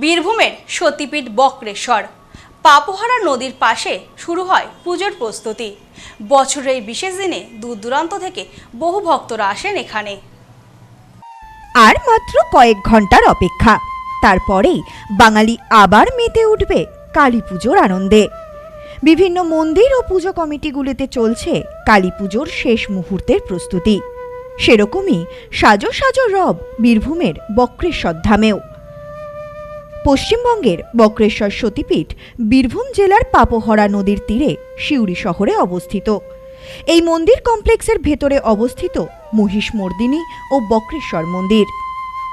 বীরভূমের সতীপীঠ বক্রেশ্বর। পাপোহারা নদীর পাশে শুরু হয় পুজোর প্রস্তুতি। বছরের এই বিশেষ দিনে দূর দূরান্ত থেকে বহু ভক্তরা আসেন এখানে। আর মাত্র কয়েক ঘণ্টার অপেক্ষা। তারপরেই বাঙালি আবার মেতে উঠবে কালী পুজোর আনন্দে। বিভিন্ন মন্দির ও পুজো কমিটিগুলিতে চলছে কালী পুজোর শেষ মুহূর্তের প্রস্তুতি। সেরকমই সাজো সাজো রব বীরভূমের বক্রেশ্বর ধামেও। পশ্চিমবঙ্গের বক্রেশ্বর সতীপীঠ বীরভূম জেলার পাপহরা নদীর তীরে সিউড়ি শহরে অবস্থিত। এই মন্দির কমপ্লেক্সের ভেতরে অবস্থিত মহিষমর্দিনী ও বক্রেশ্বর মন্দির।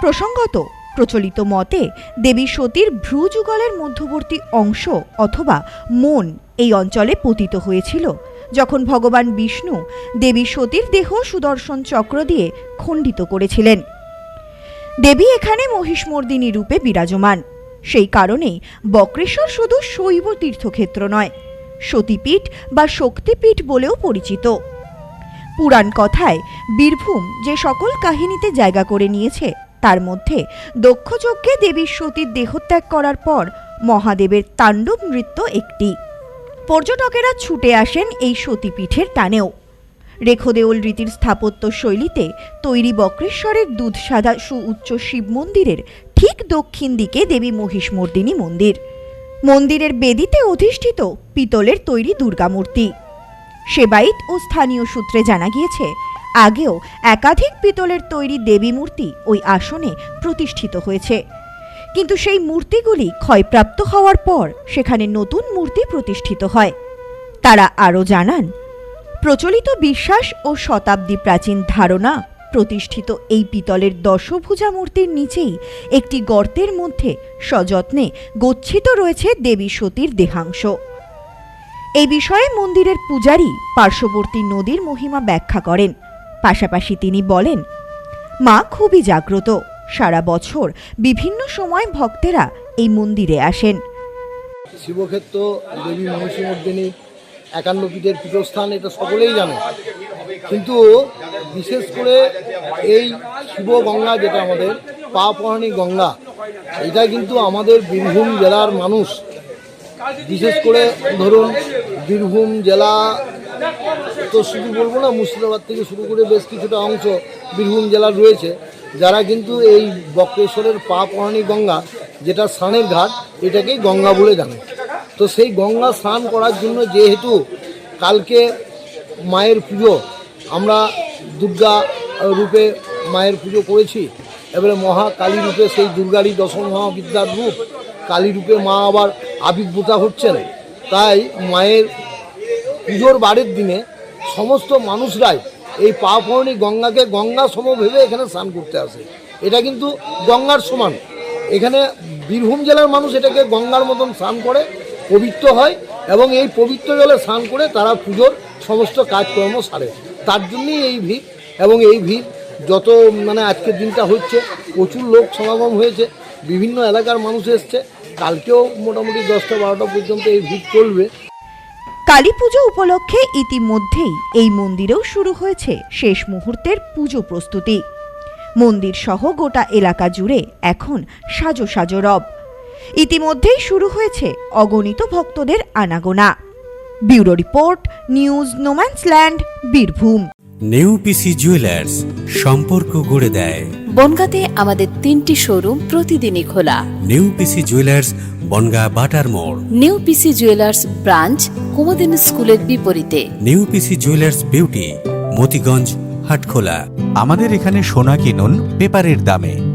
প্রসঙ্গত, প্রচলিত মতে দেবী সতীর ভ্রু যুগলের মধ্যবর্তী অংশ অথবা মন এই অঞ্চলে পতিত হয়েছিল, যখন ভগবান বিষ্ণু দেবী সতীর দেহ সুদর্শন চক্র দিয়ে খণ্ডিত করেছিলেন। দেবী এখানে মহিষমর্দিনী রূপে বিরাজমান। সেই কারণেই বক্রেশ্বর শুধু শৈব তীর্থক্ষেত্র নয়, সতীপীঠ বা শক্তিপীঠ বলেও পরিচিত। পুরাণ কথায় বীরভূম যে সকল কাহিনীতে জায়গা করে নিয়েছে, তার মধ্যে দক্ষযজ্ঞে দেবী সতীর দেহত্যাগ করার পর মহাদেবের তাণ্ডব নৃত্য একটি। পর্যটকেরা ছুটে আসেন এই সতীপীঠের টানেও। রেখদেউল রীতির স্থাপত্য শৈলীতে তৈরি বক্রেশ্বরের দুধ দুধসাদা সুউচ্চ শিব মন্দিরের ঠিক দক্ষিণ দিকে দেবী মহিষমর্দিনী মন্দির। মন্দিরের বেদিতে অধিষ্ঠিত পিতলের তৈরি দুর্গামূর্তি। সেবাইত ও স্থানীয় সূত্রে জানা গিয়েছে, আগেও একাধিক পিতলের তৈরি দেবী মূর্তি ওই আসনে প্রতিষ্ঠিত হয়েছে। কিন্তু সেই মূর্তিগুলি ক্ষয়প্রাপ্ত হওয়ার পর সেখানে নতুন মূর্তি প্রতিষ্ঠিত হয়। তারা আরও জানান প্রচলিত বিশ্বাস ও শতাব্দী প্রাচীন ধারণা প্রতিষ্ঠিত এই পিতলের দশভুজা মূর্তির নিচেই একটি গর্তের মধ্যে সযত্নে গচ্ছিত রয়েছে দেবী সতীর দেহাংশ। এই বিষয়ে মন্দিরের পূজারী পার্শ্ববর্তী নদীর মহিমা ব্যাখ্যা করেন। পাশাপাশি তিনি বলেন, মা খুবই জাগ্রত। সারা বছর বিভিন্ন সময় ভক্তেরা এই মন্দিরে আসেন। শিবক্ষেত্র দেবী মহিষীমর্দিনী একান্ন পীঠের পীঠস্থান, এটা সকলেই জানে। কিন্তু বিশেষ করে এই শিব গঙ্গা, যেটা আমাদের পা পাপহানি গঙ্গা, এটা কিন্তু আমাদের বীরভূম জেলার মানুষ। বিশেষ করে ধরুন বীরভূম জেলা, তো শুধু বলব না, মুর্শিদাবাদ থেকে শুরু করে বেশ কিছুটা অংশ বীরভূম জেলার রয়েছে। যারা কিন্তু এই বক্রেশ্বরের পা পহানি গঙ্গা, যেটা স্নানের ঘাট, এটাকেই গঙ্গা বলে জানে। তো সেই গঙ্গা স্নান করার জন্য যেহেতু কালকে মায়ের পুজো, আমরা দুর্গা রূপে মায়ের পুজো করেছি, এবারে মহাকালী রূপে সেই দুর্গারই দশম মহাবিদ্যার রূপ, কালী রূপে মা আবার আবির্ভূতা হচ্ছেন। তাই মায়ের পুজোর বারের দিনে সমস্ত মানুষরাই এই পাপর্ণী গঙ্গাকে গঙ্গা সম ভেবে এখানে স্নান করতে আসে। এটা কিন্তু গঙ্গার সমান। এখানে বীরভূম জেলার মানুষ এটাকে গঙ্গার মতন স্নান করে পবিত্র হয় এবং এই পবিত্র জলে স্নান করে তারা পুজোর সমস্ত কাজকর্ম সারে। তার জন্যই এই ভিড় এবং এই ভিড় যত মানে আজকের দিনটা হচ্ছে, প্রচুর লোক সমাগম হয়েছে, বিভিন্ন এলাকার মানুষ এসছে। কালকেও মোটামুটি দশটা বারোটা পর্যন্ত এই ভিড় চলবে। কালী পুজো উপলক্ষে ইতিমধ্যেই এই মন্দিরেও শুরু হয়েছে শেষ মুহূর্তের পুজো প্রস্তুতি। মন্দির সহ গোটা এলাকা জুড়ে এখন সাজো সাজো রব। ইতিমধ্যেই শুরু হয়েছে অগণিত ভক্তদের আনাগোনা। Bureau report news no man's land Birbhum. New PC jewellers সম্পর্ক গড়ে দেয়। বনগাঁতে আমাদের তিনটি শোরুম প্রতিদিনই খোলা। নিউ পিসি জুয়েলার্স বনগা বাটার মোড়। নিউ পিসি জুয়েলার্স ব্রাঞ্চ কুমদিন স্কুলের বিপরীতে। New PC jewellers beauty Motiganj Hatkhola. আমাদের এখানে সোনা কিনুন পেপারের দামে।